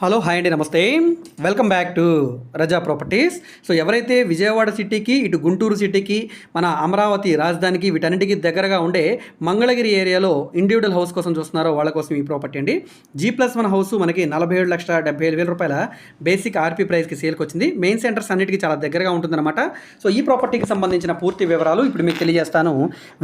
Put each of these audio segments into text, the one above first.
Hello hi అండి నమస్తే. Welcome back to Raza properties so ఎవరైతే విజయవాడ సిటీకి ఇటు గుంటూరు సిటీకి మన అమరావతి రాజధానికి వీటన్నిటికీ దగ్గరగా ఉండే మంగళగిరి ఏరియాలో ఇండివిజువల్ హౌస్ కోసం చూస్తున్నారో వాళ్ళ కోసం ఈ ప్రాపర్టీ అండి. జీ ప్లస్ వన్ హౌస్ మనకి నలభై ఏడు లక్షల డెబ్బై ఏడు వేల రూపాయల బేసిక్ ఆర్పీ ప్రైస్కి సేల్కి వచ్చింది. మెయిన్ సెంటర్స్ అన్నిటికీ చాలా దగ్గరగా ఉంటుందన్నమాట. సో ఈ ప్రాపర్టీకి సంబంధించిన పూర్తి వివరాలు ఇప్పుడు మీకు తెలియజేస్తాను.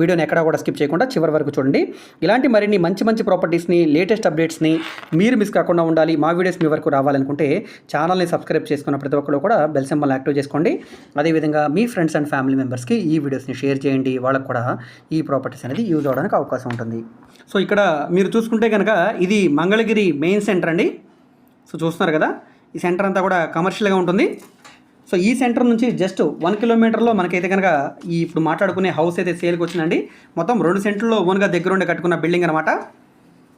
వీడియోని ఎక్కడా కూడా స్కిప్ చేయకుండా చివరి వరకు చూడండి. ఇలాంటి మరిన్ని మంచి మంచి ప్రాపర్టీస్ని లేటెస్ట్ అప్డేట్స్ని మీరు మిస్ కాకుండా ఉండాలి. మా వీడియోస్ మీ వరకు రావాలనుకుంటే ఛానల్ని సబ్స్క్రైబ్ చేసుకున్న ప్రతి ఒక్కరు కూడా బెల్ సింబల్ యాక్టివ్ చేసుకోండి. అదేవిధంగా మీ ఫ్రెండ్స్ అండ్ ఫ్యామిలీ మెంబర్స్కి ఈ వీడియోస్ని షేర్ చేయండి. వాళ్ళకు కూడా ఈ ప్రాపర్టీస్ అనేది యూజ్ అవడానికి అవకాశం ఉంటుంది. సో ఇక్కడ మీరు చూసుకుంటే కనుక ఇది మంగళగిరి మెయిన్ సెంటర్ అండి. సో చూస్తున్నారు కదా? ఈ సెంటర్ అంతా కూడా కమర్షియల్గా ఉంటుంది. సో ఈ సెంటర్ నుంచి జస్ట్ వన్ కిలోమీటర్లో మనకైతే కనుక ఈ ఇప్పుడు మాట్లాడుకునే హౌస్ అయితే సేల్కి వచ్చిందండి. మొత్తం రెండు సెంటర్లో ఓన్గా దగ్గరుండి కట్టుకున్న బిల్డింగ్ అనమాట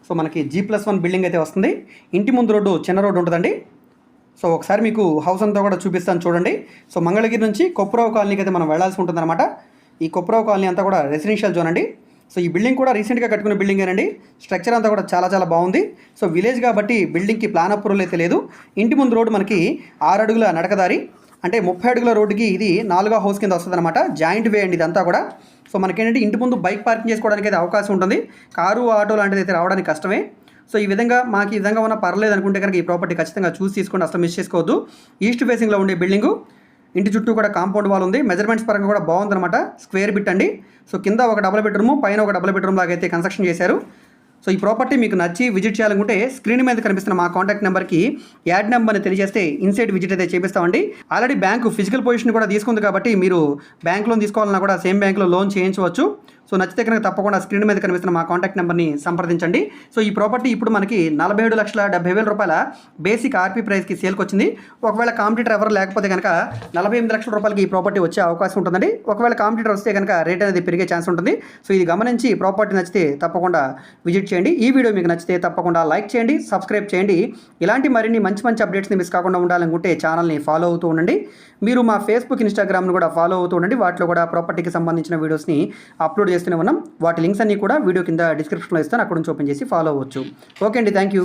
సో మనకి జీ ప్లస్ వన్ బిల్డింగ్ అయితే వస్తుంది. ఇంటి ముందు రోడ్డు చిన్న రోడ్డు ఉంటుందండి. సో ఒకసారి మీకు హౌస్ అంతా కూడా చూపిస్తాను చూడండి. సో మంగళగిరి నుంచి కొప్పురావు కాలనీకి అయితే మనం వెళ్ళాల్సి ఉంటుందన్నమాట. ఈ కొప్పురావు కాలనీ అంతా కూడా రెసిడెన్షియల్ జోన్ అండి. సో ఈ బిల్డింగ్ కూడా రీసెంట్గా కట్టుకున్న బిల్డింగేనండి స్ట్రక్చర్ అంతా కూడా చాలా చాలా బాగుంది. సో విలేజ్ కాబట్టి బిల్డింగ్కి ప్లాన్ అప్రూవల్ అయితే లేదు. ఇంటి ముందు రోడ్డు మనకి ఆరు అడుగుల నడకదారి. అంటే ముప్పై అడుగుల రోడ్డుకి ఇది నాలుగో హౌస్ కింద వస్తుంది అనమాట జాయింట్ వే అండి ఇదంతా కూడా. సో మనకేంటంటే ఇంటి ముందు బైక్ పార్కింగ్ చేసుకోవడానికి అయితే అవకాశం ఉంటుంది. కారు ఆటో లాంటిది అయితే రావడానికి కష్టమే. సో ఈ విధంగా మాకు ఈ విధంగా ఉన్న పర్లేదు అనుకుంటే కనుక ఈ ప్రాపర్టీ ఖచ్చితంగా చూసి తీసుకోండి. అసలు మిస్ చేసుకోవద్దు. ఈస్ట్ ఫేసింగ్లో ఉండే బిల్డింగు ఇంటి చుట్టూ కూడా కాంపౌండ్ వాల్ ఉంది. మెజర్మెంట్స్ పరంగా కూడా బాగుందన్నమాట. స్క్వేర్ బిట్ అండి. సో కింద ఒక డబుల్ బెడ్రూమ్ పైన ఒక డబుల్ బెడ్రూమ్ లాగా అయితే కన్స్ట్రక్షన్ చేశారు. సో ఈ ప్రాపర్టీ మీకు నచ్చి విజిట్ చేయాలనుకుంటే స్క్రీన్ మీద కనిపిస్తున్న మా కాంటాక్ట్ నెంబర్కి యాడ్ నెంబర్ని తెలియజేస్తే ఇన్సైడ్ విజిట్ అయితే చేపిస్తామండి. ఆల్రెడీ బ్యాంకు ఫిజికల్ పొజిషన్ కూడా తీసుకుంది కాబట్టి మీరు బ్యాంక్ లోన్ తీసుకోవాలన్నా కూడా సేమ్ బ్యాంక్లో లోన్ చేయించవచ్చు. సో నచ్చితే కనుక తప్పకుండా స్క్రీన్ మీద కనిపిస్తున్న మా కాంటాక్ట్ నెంబర్ని సంప్రదించండి. సో ఈ ప్రాపర్టీ ఇప్పుడు మనకి నలభై ఏడు లక్షల డెబ్బై వేల రూపాయల బేసిక్ ఆర్పీ ప్రైస్కి సేల్కి వచ్చింది. ఒకవేళ కాంపిటీటర్ ఎవరు లేకపోతే కనుక నలభై ఎనిమిది లక్షల రూపాయలకి ఈ ప్రాపర్టీ వచ్చే అవకాశం ఉంటుందండి. ఒకవేళ కాంపిటీటర్ వస్తే కనుక రేట్ అనేది పెరిగే ఛాన్స్ ఉంటుంది. సో ఇది గమనించి ప్రాపర్టీ నచ్చితే తప్పకుండా విజిట్ చేయండి. ఈ వీడియో మీకు నచ్చితే తప్పకుండా లైక్ చేయండి సబ్స్క్రైబ్ చేయండి. ఇలాంటి మరిన్ని మంచి మంచి అప్డేట్స్ని మిస్ కాకుండా ఉండాలనుకుంటే ఛానల్ని ఫాలో అవుతూ ఉండండి. మీరు మా ఫేస్బుక్ ఇన్స్టాగ్రామ్ను కూడా ఫాలో అవుతూ ఉండండి. వాటిలో కూడా ప్రాపర్టీకి సంబంధించిన వీడియోస్ని అప్లోడ్ చేస్తూనే ఉన్నాం. వాటి లింక్స్ అన్ని కూడా వీడియో కింద డిస్క్రిప్షన్లో ఇస్తాను. అక్కడ నుంచి ఓపెన్ చేసి ఫాలో అవ్వచ్చు. ఓకే అండి. Thank you